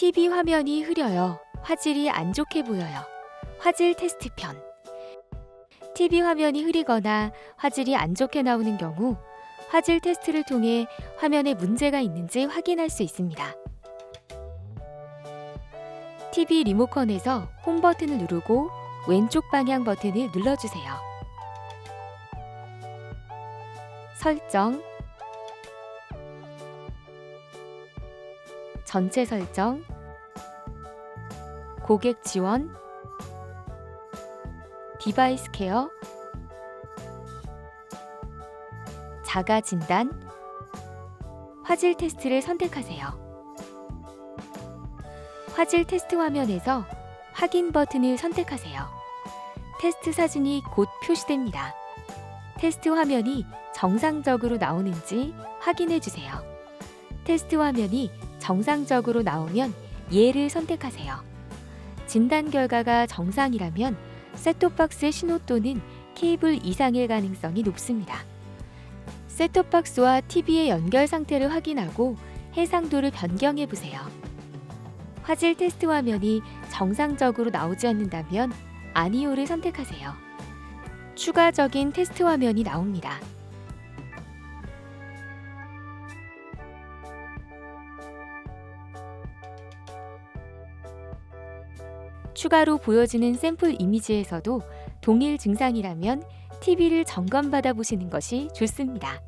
TV 화면이 흐려요. 화질이 안 좋게 보여요. 화질 테스트 편. TV 화면이 흐리거나 화질이 안 좋게 나오는 경우 화질 테스트를 통해 화면에 문제가 있는지 확인할 수 있습니다. TV 리모컨에서 홈 버튼을 누르고 왼쪽 방향 버튼을 눌러주세요. 설정 전체 설정 고객 지원 디바이스 케어 자가 진단 화질 테스트를 선택하세요. 화질 테스트 화면에서 확인 버튼을 선택하세요. 테스트 사진이 곧 표시됩니다. 테스트 화면이 정상적으로 나오는지 확인해 주세요. 테스트 화면이 정상적으로 나오면 예를 선택하세요. 진단 결과가 정상이라면 셋톱박스의 신호 또는 케이블 이상일 가능성이 높습니다. 셋톱박스와 TV의 연결 상태를 확인하고 해상도를 변경해 보세요. 화질 테스트 화면이 정상적으로 나오지 않는다면 아니오를 선택하세요. 추가적인 테스트 화면이 나옵니다. 추가로 보여지는 샘플 이미지에서도 동일 증상이라면 TV를 점검받아 보시는 것이 좋습니다.